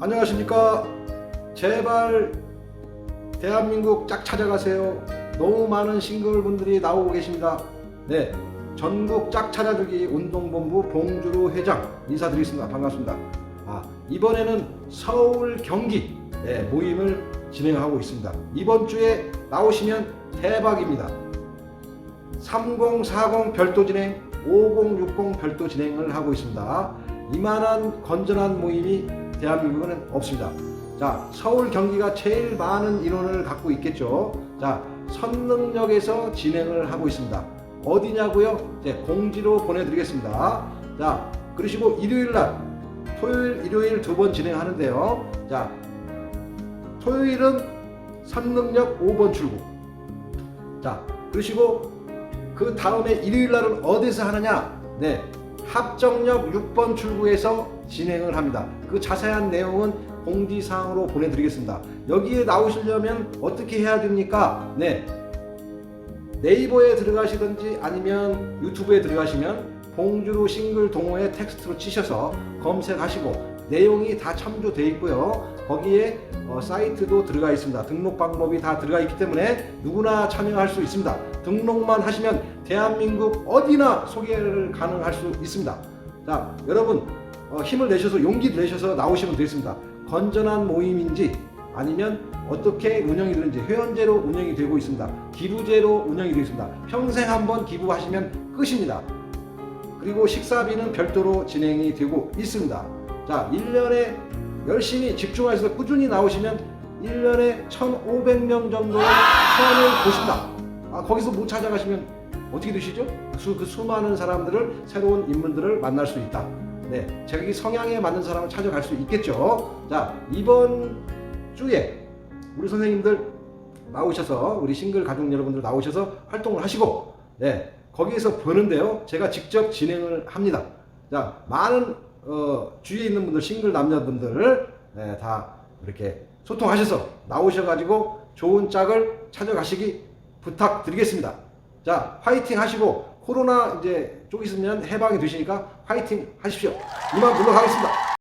안녕하십니까. 제발 대한민국 짝 찾아가세요. 너무 많은 싱글분들이 나오고 계십니다. 네. 전국 짝 찾아주기 운동본부 봉주루 회장 인사드리겠습니다. 반갑습니다. 아, 이번에는 서울 경기 네, 모임을 진행하고 있습니다. 이번 주에 나오시면 대박입니다. 3040 별도 진행, 5060 별도 진행을 하고 있습니다. 이만한 건전한 모임이 대한민국에는 없습니다. 자, 서울 경기가 제일 많은 인원을 갖고 있겠죠. 자, 선릉역에서 진행을 하고 있습니다. 어디냐고요? 이제 공지로 보내드리겠습니다. 자, 그러시고 일요일 날, 토요일, 일요일 두 번 진행하는데요. 자, 토요일은 선릉역 5번 출구. 자, 그러시고 그 다음에 일요일 날은 어디서 하느냐? 네. 합정역 6번 출구에서 진행을 합니다. 그 자세한 내용은 공지사항으로 보내드리겠습니다. 여기에 나오시려면 어떻게 해야 됩니까? 네. 네이버에 들어가시든지 아니면 유튜브에 들어가시면 봉주루 싱글 동호회 텍스트로 치셔서 검색하시고 내용이 다 참조되어 있고요. 거기에 어, 사이트도 들어가 있습니다. 등록 방법이 다 들어가 있기 때문에 누구나 참여할 수 있습니다. 등록만 하시면 대한민국 어디나 소개를 가능할 수 있습니다. 자, 여러분 어, 힘을 내셔서 용기를 내셔서 나오시면 되겠습니다. 건전한 모임인지 아니면 어떻게 운영이 되는지 회원제로 운영이 되고 있습니다. 기부제로 운영이 되어 있습니다. 평생 한번 기부하시면 끝입니다. 그리고 식사비는 별도로 진행이 되고 있습니다. 자, 1년에 열심히 집중하셔서 꾸준히 나오시면 1년에 1,500명 정도의 체험을 보신다. 아, 거기서 못 찾아가시면 어떻게 되시죠? 수, 그 수많은 사람들을 새로운 인물들을 만날 수 있다. 네, 자기 성향에 맞는 사람을 찾아갈 수 있겠죠. 자, 이번 주에 우리 선생님들 나오셔서 우리 싱글 가족 여러분들 나오셔서 활동을 하시고 네, 거기에서 보는데요. 제가 직접 진행을 합니다. 자, 많은 어, 주위에 있는 분들 싱글 남자분들 네, 다 이렇게 소통하셔서 나오셔가지고 좋은 짝을 찾아가시기 부탁드리겠습니다. 자, 화이팅 하시고 코로나 이제 쪽 있으면 해방이 되시니까 화이팅 하십시오. 이만 물러가겠습니다.